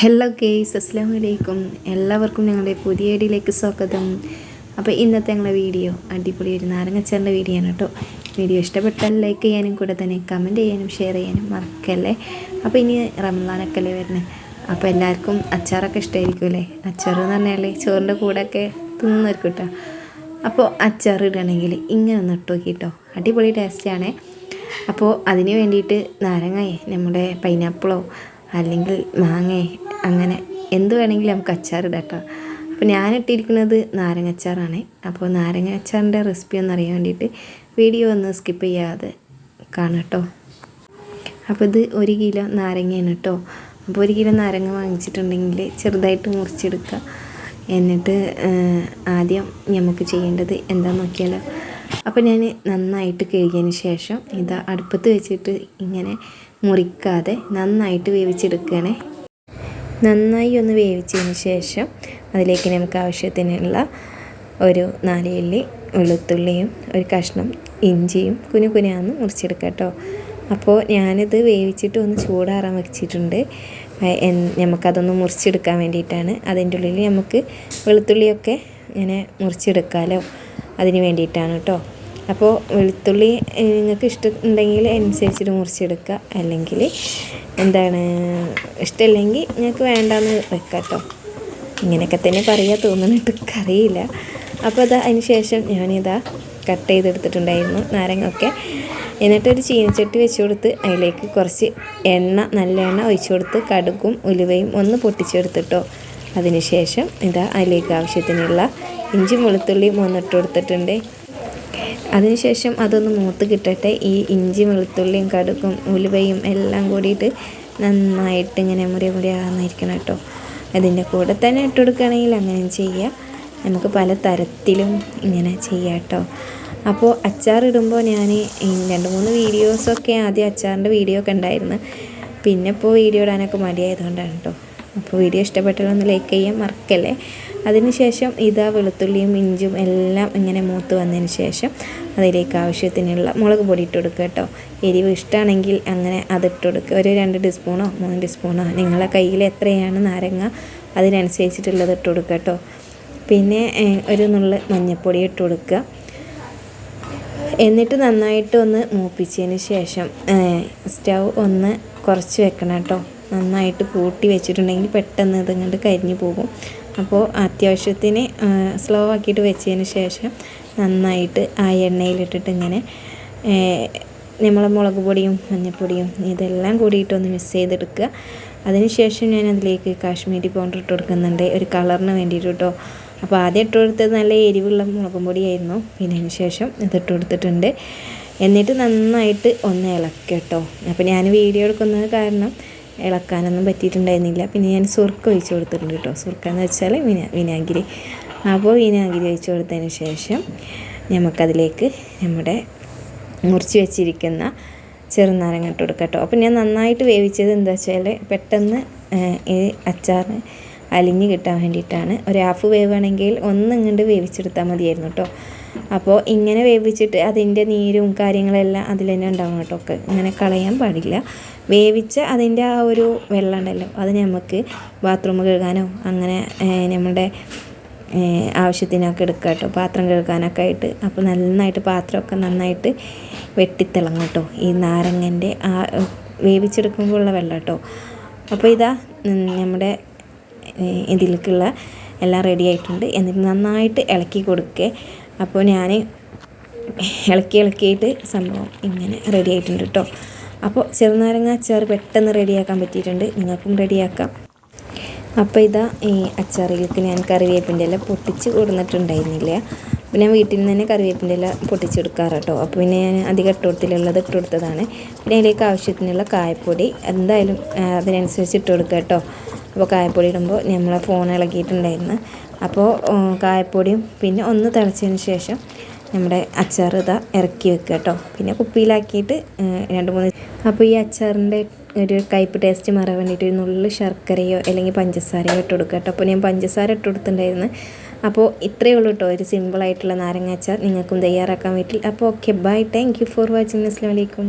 Hello guys അസ്സാം വലൈക്കും എല്ലാവർക്കും ഞങ്ങളുടെ പുതിയ ഐഡിയിലേക്ക് സ്വാഗതം. അപ്പോൾ ഇന്നത്തെ ഞങ്ങളുടെ വീഡിയോ അടിപൊളി ഒരു നാരങ്ങച്ചാറിന്റെ വീഡിയോ ആണ് കേട്ടോ. വീഡിയോ ഇഷ്ടപ്പെട്ടാൽ ലൈക്ക് ചെയ്യാനും കൂടെ തന്നെ കമന്റ് ചെയ്യാനും ഷെയർ ചെയ്യാനും മറക്കല്ലേ? അപ്പോൾ ഇനി റംസാനൊക്കെ അല്ലേ വരുന്നത്? അപ്പോൾ എല്ലാവർക്കും അച്ചാറൊക്കെ ഇഷ്ടമായിരിക്കും അല്ലേ? അച്ചാർ എന്ന് പറഞ്ഞാൽ ചോറിന്റെ കൂടെയൊക്കെ തിന്നുന്നവർക്ക് കേട്ടോ അപ്പോൾ അച്ചാർ ഇടണമെങ്കിൽ ഇങ്ങനെ ഒന്ന് ഇട്ട് നോക്കിട്ടോ അടിപൊളി ടേസ്റ്റാണേ അപ്പോൾ അതിന് വേണ്ടിയിട്ട് നാരങ്ങയെ നമ്മുടെ പൈനാപ്പിളോ അല്ലെങ്കിൽ മാങ്ങ അങ്ങനെ എന്ത് വേണമെങ്കിലും നമുക്ക് അച്ചാറിടാം കേട്ടോ. അപ്പോൾ ഞാനിട്ടിരിക്കുന്നത് നാരങ്ങ അച്ചാറാണ്. അപ്പോൾ നാരങ്ങ അച്ചാറിന്റെ റെസിപ്പി ഒന്ന് അറിയാൻ വേണ്ടിയിട്ട് വീഡിയോ ഒന്ന് സ്കിപ്പ് ചെയ്യാതെ കാണും കേട്ടോ. അപ്പോൾ ഇത് ഒരു കിലോ നാരങ്ങയാണ് കേട്ടോ. അപ്പോൾ ഒരു കിലോ നാരങ്ങ വാങ്ങിച്ചിട്ടുണ്ടെങ്കിൽ ചെറുതായിട്ട് മുറിച്ചെടുക്കുക. എന്നിട്ട് ആദ്യം നമുക്ക് ചെയ്യേണ്ടത് എന്താണെന്ന് നോക്കിയാലോ. അപ്പോൾ ഞാൻ നന്നായിട്ട് കഴുകിയതിന് ശേഷം ഇത് അടുപ്പത്ത് വെച്ചിട്ട് ഇങ്ങനെ മുറിക്കാതെ നന്നായിട്ട് വേവിച്ചെടുക്കണേ നന്നായി ഒന്ന് വേവിച്ചതിന് ശേഷം അതിലേക്ക് നമുക്ക് ആവശ്യത്തിനുള്ള ഒരു നാലിയല്ലി വെളുത്തുള്ളിയും ഒരു കഷ്ണം ഇഞ്ചിയും കുനു കുനയാന്ന് മുറിച്ചെടുക്കാം കേട്ടോ. അപ്പോൾ ഞാനിത് വേവിച്ചിട്ട് ഒന്ന് ചൂടാറാൻ വെച്ചിട്ടുണ്ട്. നമുക്കതൊന്ന് മുറിച്ചെടുക്കാൻ വേണ്ടിയിട്ടാണ്. അതിന്റെ ഉള്ളിൽ നമുക്ക് വെളുത്തുള്ളിയൊക്കെ ഇങ്ങനെ മുറിച്ചെടുക്കാമല്ലോ അതിന് വേണ്ടിയിട്ടാണ് കേട്ടോ. അപ്പോൾ വെളുത്തുള്ളി നിങ്ങൾക്ക് ഇഷ്ടം ഉണ്ടെങ്കിൽ അനുസരിച്ചിട്ട് മുറിച്ചെടുക്കുക. അല്ലെങ്കിൽ എന്താണ് ഇഷ്ടമില്ലെങ്കിൽ നിങ്ങൾക്ക് വേണ്ടാന്ന് വെക്കാം കേട്ടോ. ഇങ്ങനെയൊക്കെ തന്നെ പറയുക തോന്നുന്നിട്ട് അറിയില്ല. അപ്പോൾ അതാ അതിന് ശേഷം ഞാനിതാ കട്ട് ചെയ്തെടുത്തിട്ടുണ്ടായിരുന്നു നാരങ്ങൊക്കെ എന്നിട്ടൊരു ചീനച്ചട്ടി വെച്ച് കൊടുത്ത് അതിലേക്ക് കുറച്ച് എണ്ണ നല്ല എണ്ണ ഒഴിച്ചു കൊടുത്ത് കടുകും ഉലുവയും ഒന്ന് പൊട്ടിച്ചെടുത്തിട്ടോ അതിനുശേഷം ഇതാ അതിലേക്ക് ആവശ്യത്തിനുള്ള ഇഞ്ചി വെളുത്തുള്ളിയും മൂന്നിട്ട് കൊടുത്തിട്ടുണ്ട്. അതിനുശേഷം അതൊന്ന് മൂത്ത് കിട്ടട്ടെ. ഈ ഇഞ്ചി വെളുത്തുള്ളിയും കടുക്കും ഉലുവയും എല്ലാം കൂടിയിട്ട് നന്നായിട്ട് ഇങ്ങനെ മുറിയ മുറിയാകുന്നിരിക്കണം കേട്ടോ. അതിന്റെ കൂടെ തന്നെ ഇട്ട് കൊടുക്കുകയാണെങ്കിൽ അങ്ങനെ ചെയ്യാം. നമുക്ക് പല തരത്തിലും ഇങ്ങനെ ചെയ്യാം കേട്ടോ. അപ്പോൾ അച്ചാറിടുമ്പോൾ ഞാൻ രണ്ട് മൂന്ന് വീഡിയോസൊക്കെ ആദ്യം അച്ചാറിന്റെ വീഡിയോ ഒക്കെ ഉണ്ടായിരുന്നു. പിന്നെ ഇപ്പോൾ വീഡിയോ ഇടാനൊക്കെ മടിയായതുകൊണ്ടാണ് കേട്ടോ. അപ്പോൾ വീഡിയോ ഇഷ്ടപ്പെട്ടാൽ ഒന്ന് ലൈക്ക് ചെയ്യാം മറക്കല്ലേ? അതിനുശേഷം ഇതാ വെളുത്തുള്ളിയും ഇഞ്ചും എല്ലാം ഇങ്ങനെ മൂത്ത് വന്നതിന് ശേഷം അതിലേക്ക് ആവശ്യത്തിനുള്ള മുളക് പൊടി ഇട്ട് കൊടുക്കുക കേട്ടോ. എരിവ് ഇഷ്ടമാണെങ്കിൽ അങ്ങനെ അതിട്ട് കൊടുക്കുക. ഒരു രണ്ട് ടീസ്പൂണോ മൂന്ന് ടീസ്പൂണോ? നിങ്ങളെ കയ്യിൽ എത്രയാണ് നാരങ്ങ അതിനനുസരിച്ചിട്ടുള്ളത് ഇട്ട് കൊടുക്കുക കേട്ടോ. പിന്നെ ഒരു നുള്ള് മഞ്ഞൾപ്പൊടി ഇട്ട് കൊടുക്കുക. എന്നിട്ട് നന്നായിട്ട് ഒന്ന് മൂപ്പിച്ചതിന് ശേഷം സ്റ്റൗ ഒന്ന് കുറച്ച് വെക്കണം കേട്ടോ. നന്നായിട്ട് കൂട്ടി വെച്ചിട്ടുണ്ടെങ്കിൽ പെട്ടെന്ന് ഇതങ്ങോട്ട് കരിഞ്ഞു പോകും. അപ്പോൾ അത്യാവശ്യത്തിന് സ്ലോ ആക്കിയിട്ട് വെച്ചതിന് ശേഷം നന്നായിട്ട് ആ എണ്ണയിലിട്ടിട്ട് ഇങ്ങനെ നമ്മളെ മുളക് പൊടിയും മഞ്ഞൾപ്പൊടിയും ഇതെല്ലാം കൂടിയിട്ടൊന്ന് മിക്സ് ചെയ്തെടുക്കുക. അതിനുശേഷം ഞാൻ അതിലേക്ക് കാശ്മീരി പൗഡർ ഇട്ട് കൊടുക്കുന്നുണ്ട്. ഒരു കളറിന് വേണ്ടിയിട്ട് കേട്ടോ അപ്പോൾ ആദ്യം ഇട്ട് കൊടുത്തത് നല്ല എരിവുള്ള മുളകും പൊടിയായിരുന്നു. പിന്നെ അതിന് ശേഷം ഇതിട്ട് കൊടുത്തിട്ടുണ്ട്. എന്നിട്ട് നന്നായിട്ട് ഒന്ന് ഇളക്കുക കേട്ടോ അപ്പോൾ ഞാൻ വീഡിയോ എടുക്കുന്നത് കാരണം ഇളക്കാനൊന്നും പറ്റിയിട്ടുണ്ടായിരുന്നില്ല. പിന്നെ ഞാൻ സുർക്ക ഒഴിച്ച് കൊടുത്തിട്ടുണ്ട് കേട്ടോ. സുർക്ക എന്ന് വെച്ചാൽ വിനാ വിനാഗിരി. അപ്പോൾ വിനാഗിരി ഒഴിച്ച് കൊടുത്തതിന് ശേഷം നമുക്കതിലേക്ക് നമ്മുടെ മുറിച്ച് വെച്ചിരിക്കുന്ന ചെറുനാരങ്ങ ഇട്ട് കൊടുക്കാം കേട്ടോ. അപ്പോൾ ഞാൻ നന്നായിട്ട് വേവിച്ചത് എന്താ വെച്ചാൽ പെട്ടെന്ന് ഈ അച്ചാർ അലിഞ്ഞ് കിട്ടാൻ വേണ്ടിയിട്ടാണ്. ഒരു ഹാഫ് വേവാണെങ്കിൽ ഒന്ന് ഇങ്ങോട്ട് വേവിച്ചെടുത്താൽ മതിയായിരുന്നു കേട്ടോ അപ്പോൾ ഇങ്ങനെ വേവിച്ചിട്ട് അതിന്റെ നീരും കാര്യങ്ങളെല്ലാം അതിൽ തന്നെ ഉണ്ടാവും കേട്ടോ. ഒക്കെ ഇങ്ങനെ കളയാൻ പാടില്ല. വേവിച്ച അതിന്റെ ആ ഒരു വെള്ളം ഉണ്ടല്ലോ അത് നമുക്ക് ബാത്റൂം കഴുകാനോ അങ്ങനെ നമ്മുടെ ആവശ്യത്തിനൊക്കെ എടുക്കുക കേട്ടോ പാത്രം കഴുകാനൊക്കെ ആയിട്ട്. അപ്പോൾ നന്നായിട്ട് പാത്രമൊക്കെ നന്നായിട്ട് വെട്ടിത്തിളങ്ങും കേട്ടോ ഈ നാരങ്ങന്റെ ആ വേവിച്ചെടുക്കുമ്പോഴുള്ള വെള്ളം കേട്ടോ അപ്പോൾ ഇതാ നമ്മുടെ ഇതിലേക്കുള്ള എല്ലാം റെഡി ആയിട്ടുണ്ട്. എന്നിട്ട് നന്നായിട്ട് ഇളക്കി കൊടുക്കുക അപ്പോൾ ഞാൻ ഇളക്കി ഇളക്കിയിട്ട് സംഭവം ഇങ്ങനെ റെഡി ആയിട്ടുണ്ട് കേട്ടോ അപ്പോൾ ചെറുനാരങ്ങ അച്ചാർ പെട്ടെന്ന് റെഡിയാക്കാൻ പറ്റിയിട്ടുണ്ട്. നിങ്ങൾക്കും റെഡിയാക്കാം അപ്പോൾ ഇതാ ഈ അച്ചാറിലേക്ക് ഞാൻ കറിവേപ്പിന്റെ ഇല പൊട്ടിച്ച് കൊടുന്നിട്ടുണ്ടായിരുന്നില്ല. അപ്പോൾ ഞാൻ വീട്ടിൽ നിന്ന് തന്നെ കറിവേപ്പിന്റെ ഇല പൊട്ടിച്ചെടുക്കാറ് കേട്ടോ അപ്പോൾ പിന്നെ ഞാൻ അധികം ഇട്ടുകൊടുത്തിലുള്ളത് ഇട്ട് കൊടുത്തതാണ്. പിന്നെ അതിലേക്ക് ആവശ്യത്തിനുള്ള കായപ്പൊടി എന്തായാലും അതിനനുസരിച്ച് ഇട്ട് കൊടുക്കുക കേട്ടോ അപ്പോൾ കായപ്പൊടി ഇടുമ്പോൾ നമ്മളെ ഫോൺ ഇളകിയിട്ടുണ്ടായിരുന്നു. അപ്പോൾ കായപ്പൊടിയും പിന്നെ ഒന്ന് തിളച്ചതിന് ശേഷം നമ്മുടെ അച്ചാർ ഇതാ ഇറക്കി വെക്കുക കേട്ടോ. പിന്നെ കുപ്പിയിലാക്കിയിട്ട് രണ്ട് മൂന്ന് അപ്പോൾ ഈ അച്ചാറിന്റെ ഒരു കയ്പ്പ് ടേസ്റ്റ് മാറാൻ വേണ്ടിയിട്ട് ഒരു നുള്ളിൽ ശർക്കരയോ അല്ലെങ്കിൽ പഞ്ചസാരയോ ഇട്ട് കൊടുക്കുക കേട്ടോ. അപ്പോൾ ഞാൻ പഞ്ചസാര ഇട്ട് കൊടുത്തിട്ടുണ്ടായിരുന്നു. അപ്പോൾ ഇത്രയേ ഉള്ളൂ കേട്ടോ. ഒരു സിമ്പിളായിട്ടുള്ള നാരങ്ങ അച്ചാർ നിങ്ങൾക്കും തയ്യാറാക്കാൻ വീട്ടിൽ അപ്പോൾ okay bye thank you for watching അസ്ലാം വലൈക്കും